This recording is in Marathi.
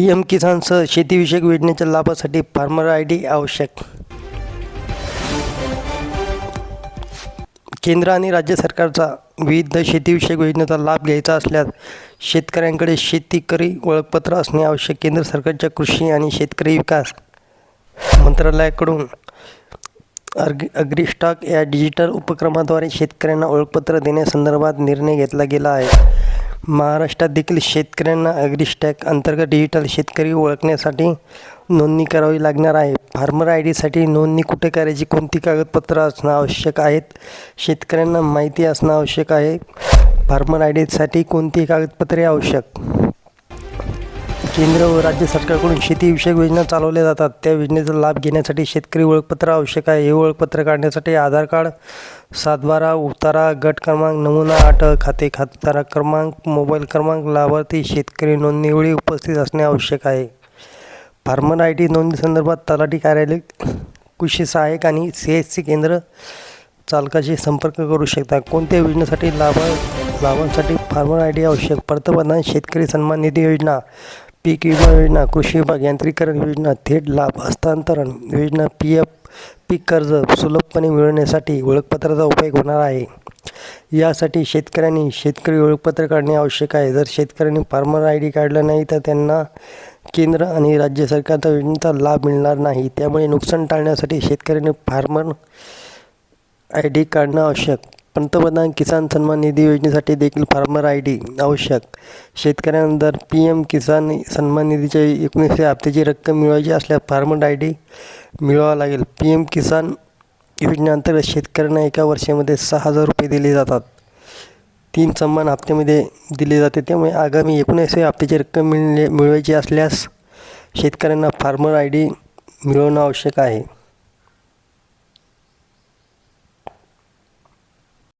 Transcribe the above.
पी एम किसानसह शेतीविषयक योजनेच्या लाभासाठी फार्मर आय डी आवश्यक. केंद्र आणि राज्य सरकारचा विविध शेतीविषयक योजनेचा लाभ घ्यायचा असल्यास शेतकऱ्यांकडे शेतकरी ओळखपत्र असणे आवश्यक. केंद्र सरकारच्या कृषी आणि शेतकरी विकास मंत्रालयाकडून अर्ग अग्रिस्टॉक या डिजिटल उपक्रमाद्वारे शेतकऱ्यांना ओळखपत्र देण्यासंदर्भात निर्णय घेतला गेला आहे. महाराष्ट्रात देखील शेतकऱ्यांना अग्रिस्टॅक अंतर्गत डिजिटल शेतकरी ओळखण्यासाठी नोंदणी करावी लागणार आहे. फार्मर आय डीसाठी नोंदणी कुठे करायची? कोणती कागदपत्रं असणं आवश्यक आहेत? शेतकऱ्यांना माहिती असणं आवश्यक आहे. फार्मर आय डीसाठी कोणती कागदपत्रे आवश्यक? केंद्र व राज्य सरकारकडून शेतीविषयक योजना चालवल्या जातात. त्या योजनेचा लाभ घेण्यासाठी शेतकरी ओळखपत्र आवश्यक आहे. हे ओळखपत्र काढण्यासाठी आधार कार्ड सातबारा उतारा गट क्रमांक नमुना आठ खाते खातेधारक क्रमांक मोबाईल क्रमांक लाभार्थी शेतकरी नोंदणीवेळी उपस्थित असणे आवश्यक आहे. फार्मर आय डी नोंदणीसंदर्भात तलाठी कार्यालय कृषी सहाय्यक आणि सी एस सी केंद्र चालकाशी संपर्क करू शकता. कोणत्या योजनेसाठी लाभ लाभांसाठी फार्मर आय डी आवश्यक. पंतप्रधान शेतकरी सन्मान निधी योजना. पीक विमा योजना कृषी विभाग यांत्रिकरण योजना थेट लाभ हस्तांतरण योजना पी एफ पीक कर्ज सुलभपणे मिळवण्यासाठी ओळखपत्राचा उपयोग होणार आहे. यासाठी शेतकऱ्यांनी शेतकरी ओळखपत्र काढणे आवश्यक आहे. जर शेतकऱ्यांनी फार्मर आय डी काढलं नाही तर त्यांना केंद्र आणि राज्य सरकारच्या योजनेचा लाभ मिळणार नाही. त्यामुळे नुकसान टाळण्यासाठी शेतकऱ्यांनी फार्मर आय डी काढणं आवश्यक. पंतप्रधान किसान सन्मान निधी योजनेसाठी देखील फार्मर आय डी आवश्यक. शेतकऱ्यांना पी एम किसान सन्मान निधीच्या एकोणीसशे हप्त्याची रक्कम मिळवायची असल्यास फार्मर आय डी मिळवावा लागेल. पी एम किसान योजनेअंतर्गत शेतकऱ्यांना एका वर्षामध्ये सहा हजार रुपये दिले जातात. तीन सन्मान हप्त्यामध्ये दिले जाते. त्यामुळे आगामी एकोणीसशे हप्त्याची रक्कम मिळणे मिळवायची असल्यास शेतकऱ्यांना फार्मर आय डी मिळवणं आवश्यक आहे.